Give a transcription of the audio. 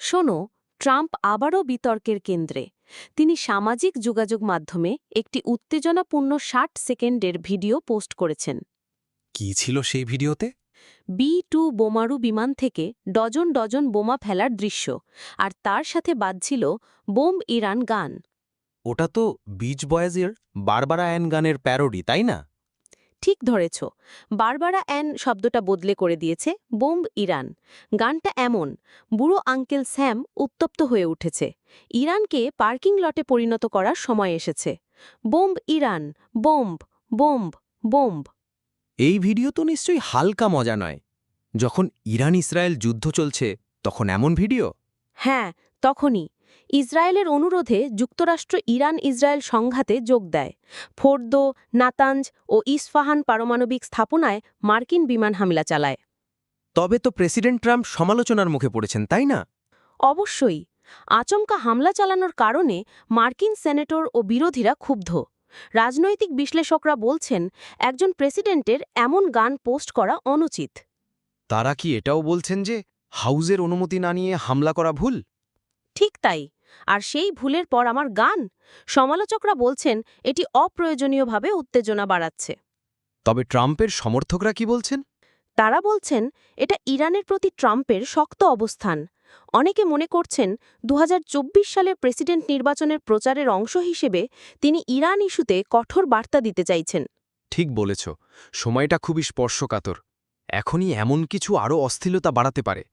শোনো ট্রাম্প আবারও বিতর্কের কেন্দ্রে। তিনি সামাজিক যোগাযোগ মাধ্যমে একটি উত্তেজনাপূর্ণ ষাট সেকেন্ডের ভিডিও পোস্ট করেছেন। কি ছিল সেই ভিডিওতে? বি টু বোমারু বিমান থেকে ডজন ডজন বোমা ফেলার দৃশ্য আর তার সাথে বাজছিল বোম ইরান গান। ওটা তো বিচ বয়েজের বারবারা অ্যান গানের প্যারোডি তাই না? ঠিক ধরেছ। বারবারা অ্যান শব্দটা বদলে করে দিয়েছে বোম্ব ইরান। গানটা এমন বুড়ো আঙ্কেল স্যাম উত্তপ্ত হয়ে উঠেছে। ইরানকে পার্কিং লটে পরিণত করার সময় এসেছে। Bomb Iran bomb bomb bomb. এই ভিডিও তো নিশ্চয়ই হালকা মজা নয়। যখন ইরান ইসরায়েল যুদ্ধ চলছে তখন এমন ভিডিও? হ্যাঁ তখনই। ইসরায়েলের অনুরোধে যুক্তরাষ্ট্র ইরান ইসরায়েল সংঘাতে যোগ দেয়। ফোর্দো নাতাঞ্জ ও ইস্ফাহান পারমাণবিক স্থাপনায় মার্কিন বিমান হামলা চালায়। তবে তো প্রেসিডেন্ট ট্রাম্প সমালোচনার মুখে পড়েছেন তাই না? অবশ্যই। আচমকা হামলা চালানোর কারণে মার্কিন সেনেটর ও বিরোধীরা ক্ষুব্ধ। রাজনৈতিক বিশ্লেষকরা বলছেন একজন প্রেসিডেন্টের এমন গান পোস্ট করা অনুচিত। তারা কি এটাও বলছেন যে হাউজের অনুমতি না নিয়ে হামলা করা ভুল? ঠিক তাই। আর সেই ভুলের পর আমার গান। সমালোচকরা বলছেন এটি অপ্রয়োজনীয়ভাবে উত্তেজনা বাড়াচ্ছে। তবে ট্রাম্পের সমর্থকরা কি বলছেন? তারা বলছেন এটা ইরানের প্রতি ট্রাম্পের শক্ত অবস্থান। অনেকে মনে করছেন দু হাজার চব্বিশ সালের প্রেসিডেন্ট নির্বাচনের প্রচারের অংশ হিসেবে তিনি ইরান ইস্যুতে কঠোর বার্তা দিতে চাইছেন। ঠিক বলেছ সময়টা খুবই স্পর্শকাতর। এখনই এমন কিছু আরও অস্থিরতা বাড়াতে পারে।